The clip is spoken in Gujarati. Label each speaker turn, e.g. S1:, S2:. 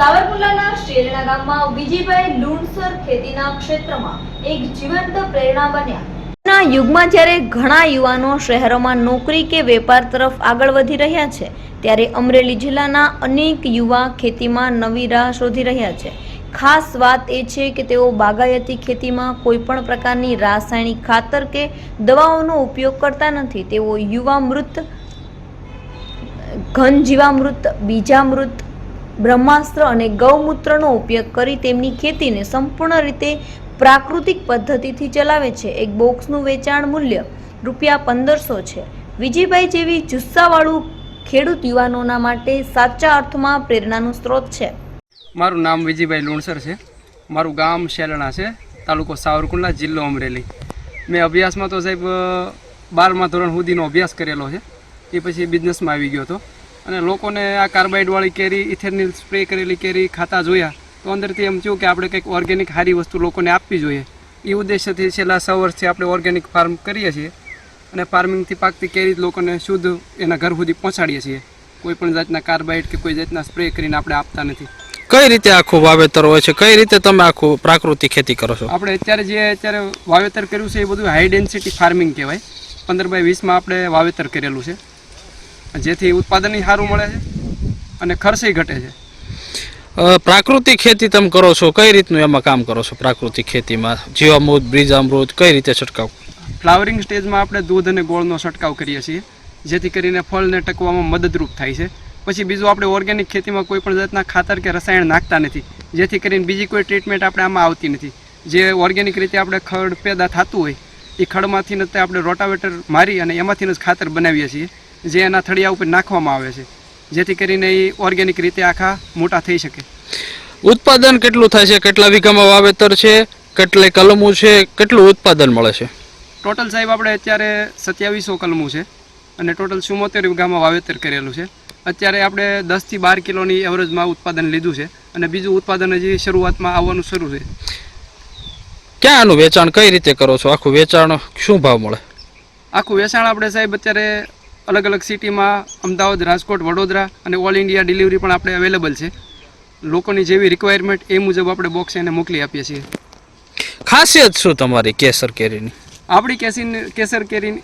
S1: સાવરકુંડલાના શેરણા ગામમાં વિજયભાઈ લુણસર ખેતીના ક્ષેત્રમાં એક જીવંત પ્રેરણા બન્યા. ના યુગમાં જ્યારે ઘણા યુવાનો શહેરોમાં નોકરી કે વેપાર તરફ આગળ વધી રહ્યા છે, ત્યારે અમરેલી જિલ્લાના અનેક યુવા ખેતીમાં નવી રાહ શોધી રહ્યા છે. ખાસ વાત એ છે કે તેઓ બાગાયતી ખેતીમાં કોઈ પણ પ્રકારની રાસાયણિક ખાતર કે દવાઓનો ઉપયોગ કરતા નથી. તેઓ યુવામૃત ઘન જીવામૃત બીજામૃત બ્રહ્માસ્ત્ર અને ગૌમૂત્રનો ઉપયોગ કરી તેમની ખેતીને સંપૂર્ણ રીતે પ્રાકૃતિક પદ્ધતિથી ચલાવે છે. એક બોક્સનું વેચાણ મૂલ્ય રૂપિયા પંદરસો છે. વિજયભાઈ જેવી જુસ્સાવાળું ખેડૂત યુવાનોના માટે સાચા અર્થમાં પ્રેરણાનું સ્ત્રોત છે.
S2: મારું નામ વિજયભાઈ લુણસર છે. મારું ગામ શેલણા છે. તાલુકો સાવરકુંડલા, જિલ્લો અમરેલી. મેં અભ્યાસમાં તો સાહેબ, બારમા ધોરણ સુધીનો અભ્યાસ કરેલો છે. એ પછી બિઝનેસમાં આવી ગયો હતો. અને લોકોને આ કાર્બાઇડવાળી કેરી ઇથેનિલ સ્પ્રે કરેલી કેરી ખાતા જોયા તો અંદરથી એમ થયું કે આપણે કંઈક ઓર્ગેનિક સારી વસ્તુ લોકોને આપવી જોઈએ. એ ઉદ્દેશ્યથી છેલ્લા સો વર્ષથી આપણે ઓર્ગેનિક ફાર્મ કરીએ છીએ અને ફાર્મિંગથી પાકતી કેરી લોકોને શુદ્ધ એના ઘર સુધી પહોંચાડીએ છીએ. કોઈ પણ જાતના કાર્બાઇડ કે કોઈ જાતના સ્પ્રે કરીને આપણે આપતા નથી.
S3: કઈ રીતે આખું વાવેતર હોય છે? કઈ રીતે તમે આખું પ્રાકૃતિક ખેતી કરો છો?
S2: આપણે અત્યારે જે અત્યારે વાવેતર કર્યું છે એ બધું હાઈ ડેન્સિટી ફાર્મિંગ કહેવાય. પંદર બાય વીસમાં આપણે વાવેતર કરેલું છે. જેથી ઉત્પાદન સારું મળે છે અને ખર્ચય ઘટે છે.
S3: પ્રાકૃતિક ખેતી તમે કરો છો કઈ રીતનું એમાં કામ કરો છો પ્રાકૃતિક ખેતીમાં? જીવામૃત બીજામૃત કઈ રીતે છંટકાવ?
S2: ફ્લાવરિંગ સ્ટેજમાં આપણે દૂધ અને ગોળનો છંટકાવ કરીએ છીએ જેથી કરીને ફળને ટકવામાં મદદરૂપ થાય છે. પછી બીજું આપણે ઓર્ગેનિક ખેતીમાં કોઈ પણ જાતના ખાતર કે રસાયણ નાખતા નથી જેથી કરીને બીજી કોઈ ટ્રીટમેન્ટ આપણે આમાં આવતી નથી. જે ઓર્ગેનિક રીતે આપણે ખડ પેદા થતું હોય એ ખડમાંથી આપણે રોટાવેટર મારી અને એમાંથી જ ખાતર બનાવીએ છીએ. જે એના થળિયા ઉપર નાખવામાં આવે છે. જેથી કરીને એ ઓર્ગેનિક રીતે આખા મોટા થઈ શકે.
S3: ઉત્પાદન કેટલું થાય છે? કેટલા વીઘામાં વાવેતર છે? કેટલે કલમું છે? કેટલું ઉત્પાદન મળે છે?
S2: ટોટલ સાહેબ આપણે અત્યારે સત્યાવીસો કલમું છે અને ટોટલ ચુમ્મોતેર વીઘામાં વાવેતર કરેલું છે. અત્યારે આપણે દસથી બાર કિલોની એવરેજમાં ઉત્પાદન લીધું છે અને બીજું ઉત્પાદન હજી શરૂઆતમાં આવવાનું શરૂ છે.
S3: ક્યાં આનું વેચાણ કઈ રીતે કરો છો? આખું વેચાણ શું ભાવ મળે?
S2: આખું વેચાણ આપણે સાહેબ અત્યારે અલગ અલગ સિટીમાં અમદાવાદ રાજકોટ વડોદરા અને ઓલ ઇન્ડિયા ડિલિવરી પણ આપણે અવેલેબલ છે. લોકોની જેવી રિક્વાયરમેન્ટ એ મુજબ આપણે બોક્સ એને મોકલી આપીએ છીએ.
S3: ખાસિયત શું તમારી કેસર કેરીની?
S2: આપણી કેસીન કેસર કેરીની